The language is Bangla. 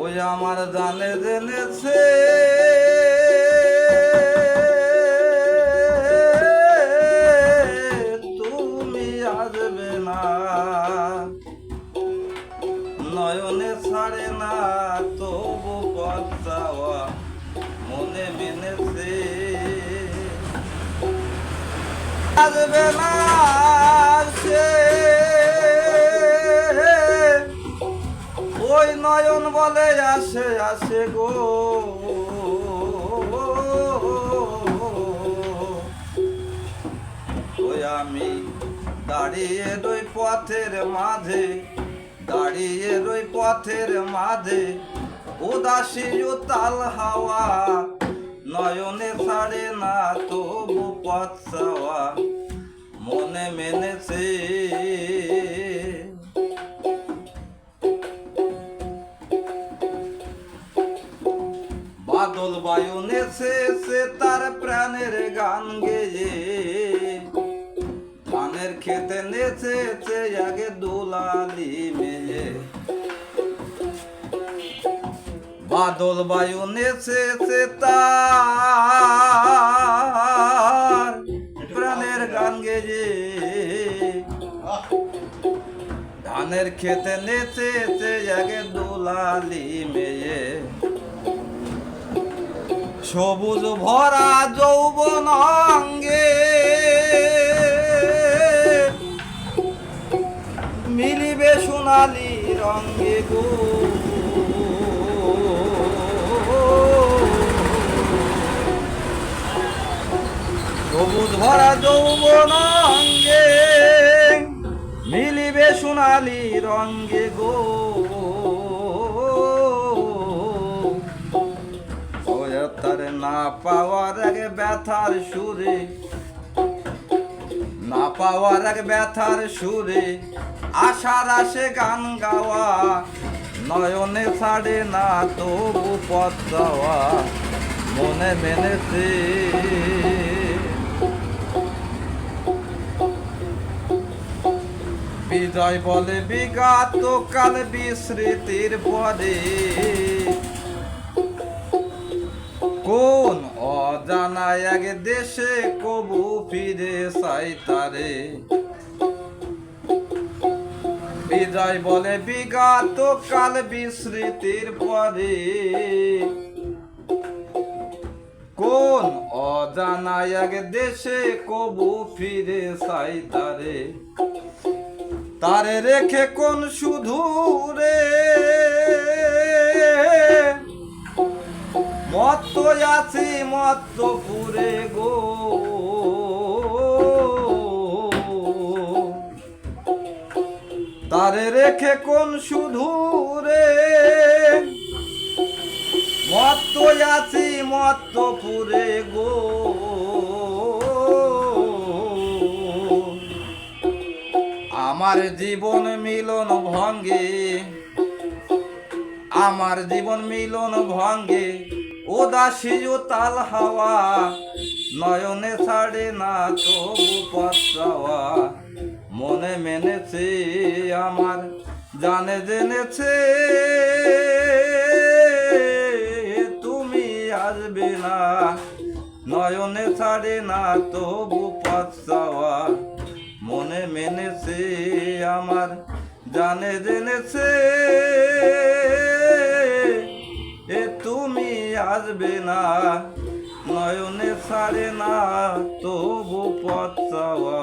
ওই আমার জানে জেনেছে। তুমি আসবে না। নয়নে ছাড়ে না, তবু পথ মনে মেনেছে। আসবে না। ওই নয়ন বলে আসে আসে গো। ওই আমি দাঁড়িয়ে রই পথের মাঝে, দাঁড়িয়ে রই পথের মাঝে, উদাসী উতাল হাওয়া, নয়নে ছাড়ে না তবু পথ মনে মেনেছে। বাদল বায়ু নেছে তার প্রাণের গান গেয়ে। ধানের খেতে নেচেছে আগে দোলালি মেয়ে। বাদল বায়ু নেচেছে তার প্রাণের গান গেয়ে। ধানের খেতে নেচেছে আগে দোলালি মেয়ে। সবুজ ভরা যৌবন অঙ্গে। মিলিবে সোনালি রঙ্গে গো। সবুজ ভরা যৌবন অঙ্গে, মিলিবে সোনালি রঙ্গে গো। তার না পাওয়ার আগে ব্যথার সুরে। না পাওয়ার আগে ব্যথার সুরে, আশার আসে গান গাওয়া। নয়নে ছাড়ে না তবু পথ যাওয়া, মনে মেনেছে। বিজয় বলে বিগত কাল বিস্মৃতির পরে। কোন অজানা এক দেশে কবু ফিরে চাই তারে? বিজয় বলে বিগত কাল বিস্মৃতির পরে। কোন অজানা এক দেশে কবু ফিরে চাই তারে? তারে রেখে কোন শুধু আছি পুরে গো। তারে রেখে কোন শুধু রে? মত্ত আছি মত্ত পুরে গো। আমার জীবন মিলন ভঙ্গে, আমার জীবন মিলন ভঙ্গে। উদাসী তাল হাওয়া, নয়নে ছাড়ে না তবু পচাওয়া মনে মেনেছে আমার, জানে জেনেছে, তুমি আসবে না। নয়নে ছাড়ে না তবু পচাওয়া মনে মেনেছে আমার, জানে জেনেছে আসবে না নয়নে ছাড়ে না তবু পথ চাওয়া।